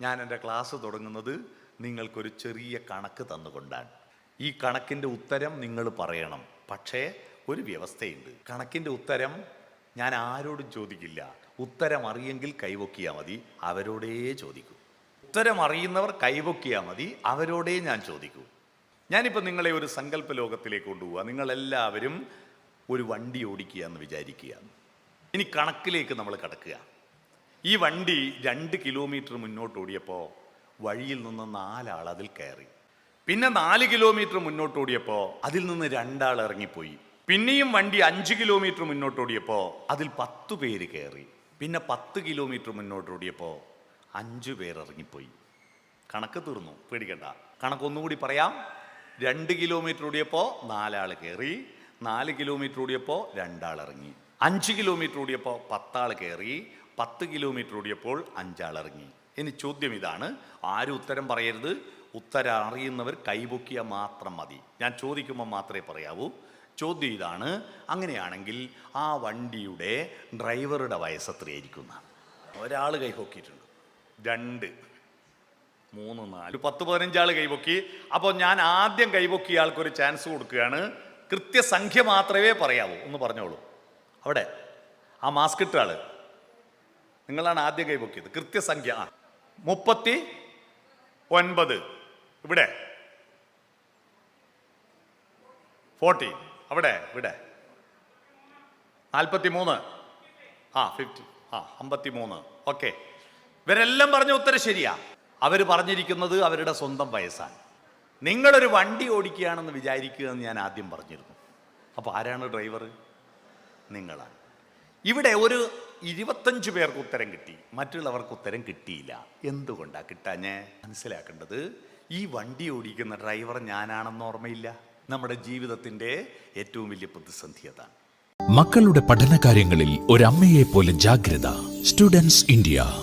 ഞാൻ എന്റെ ക്ലാസ് തുടങ്ങുന്നത് നിങ്ങൾക്കൊരു ചെറിയ കണക്ക് തന്നുകൊണ്ടാണ്. ഈ കണക്കിന്റെ ഉത്തരം നിങ്ങൾ പറയണം. പക്ഷേ ഒരു വ്യവസ്ഥയുണ്ട്. കണക്കിന്റെ ഉത്തരം ഞാൻ ആരോടും ചോദിക്കില്ല. ഉത്തരം അറിയെങ്കിൽ കൈവൊക്കിയാൽ മതി അവരോടേ ചോദിക്കൂ. ഉത്തരം അറിയുന്നവർ കൈവൊക്കിയാൽ മതി അവരോടേ ഞാൻ ചോദിക്കൂ. ഞാനിപ്പോൾ നിങ്ങളെ ഒരു സങ്കല്പ ലോകത്തിലേക്ക് കൊണ്ടുപോവുക നിങ്ങളെല്ലാവരും ഒരു വണ്ടി ഓടിക്കുക എന്ന് വിചാരിക്കുക ഇനി കണക്കിലേക്ക് നമ്മൾ കടക്കുക ഈ വണ്ടി രണ്ട് കിലോമീറ്റർ മുന്നോട്ട് ഓടിയപ്പോൾ വഴിയിൽ നിന്ന് നാലാൾ അതിൽ കയറി. പിന്നെ നാല് കിലോമീറ്റർ മുന്നോട്ട് ഓടിയപ്പോൾ അതിൽ നിന്ന് രണ്ടാൾ ഇറങ്ങിപ്പോയി. പിന്നെയും വണ്ടി അഞ്ച് കിലോമീറ്റർ മുന്നോട്ട് ഓടിയപ്പോൾ അതിൽ പത്ത് പേര് കയറി. പിന്നെ പത്ത് കിലോമീറ്റർ മുന്നോട്ട് ഓടിയപ്പോൾ അഞ്ച് പേർ ഇറങ്ങിപ്പോയി. കണക്ക് തീർന്നു പേടിക്കണ്ട. കണക്കൊന്നുകൂടി പറയാം. രണ്ട് കിലോമീറ്റർ ഓടിയപ്പോൾ നാലാൾ കയറി നാല് കിലോമീറ്റർ ഓടിയപ്പോൾ രണ്ടാൾ ഇറങ്ങി. അഞ്ച് കിലോമീറ്റർ ഓടിയപ്പോൾ പത്താൾ കയറി പത്ത് കിലോമീറ്റർ ഓടിയപ്പോൾ അഞ്ചാൾ ഇറങ്ങി. ഇനി ചോദ്യം ഇതാണ്. ആരും ഉത്തരം പറയരുത്. ഉത്തരം അറിയുന്നവർ കൈപൊക്കിയാൽ മാത്രം മതി. ഞാൻ ചോദിക്കുമ്പോൾ മാത്രമേ പറയാവൂ. ചോദ്യം ഇതാണ്. അങ്ങനെയാണെങ്കിൽ ആ വണ്ടിയുടെ ഡ്രൈവറുടെ വയസ്സ് എത്രയായിരിക്കും? എന്നാണ് ഒരാൾ കൈപൊക്കിയിട്ടുണ്ട്. രണ്ട് മൂന്ന് നാല്. പത്ത് പതിനഞ്ചാൾ കൈപൊക്കി. അപ്പോൾ ഞാൻ ആദ്യം കൈപൊക്കിയ ആൾക്കൊരു ചാൻസ് കൊടുക്കുകയാണ്. കൃത്യസംഖ്യ മാത്രമേ പറയാവൂ. ഒന്ന് പറഞ്ഞോളൂ. അവിടെ. ആ മാസ്ക് ഇട്ട ആൾ. നിങ്ങളാണ് ആദ്യം കൈപൊക്കിയത് കൃത്യസംഖ്യ. ആ. മുപ്പത്തി ഒൻപത് ഇവിടെ. ഫോർട്ടി. അവിടെ. ഇവിടെ. നാൽപ്പത്തി മൂന്ന് ആ ഫിഫ്റ്റി. ആ അമ്പത്തി മൂന്ന് ഓക്കെ. ഇവരെല്ലാം പറഞ്ഞ ഉത്തരം ശരിയാ. അവർ പറഞ്ഞിരിക്കുന്നത് അവരുടെ സ്വന്തം വയസ്സാണ്. നിങ്ങളൊരു വണ്ടി ഓടിക്കുകയാണെന്ന് വിചാരിക്കുക എന്ന് ഞാൻ ആദ്യം പറഞ്ഞിരുന്നു. അപ്പോൾ ആരാണ് ഡ്രൈവർ നിങ്ങളാണ്. ഇവിടെ ഒരു ഇരുപത്തഞ്ച് പേർക്ക് ഉത്തരം കിട്ടി. മറ്റുള്ളവർക്ക് ഉത്തരം കിട്ടിയില്ല. എന്തുകൊണ്ടാണ് കിട്ടാഞ്ഞ്? മനസ്സിലാക്കേണ്ടത് ഈ വണ്ടി ഓടിക്കുന്ന ഡ്രൈവർ ഞാനാണെന്ന് ഓർമ്മയില്ല. നമ്മുടെ ജീവിതത്തിന്റെ ഏറ്റവും വലിയ പ്രതിസന്ധി അതാണ്. മക്കളുടെ പഠനകാര്യങ്ങളിൽ ഒരമ്മയെ പോലെ ജാഗ്രത. Students India.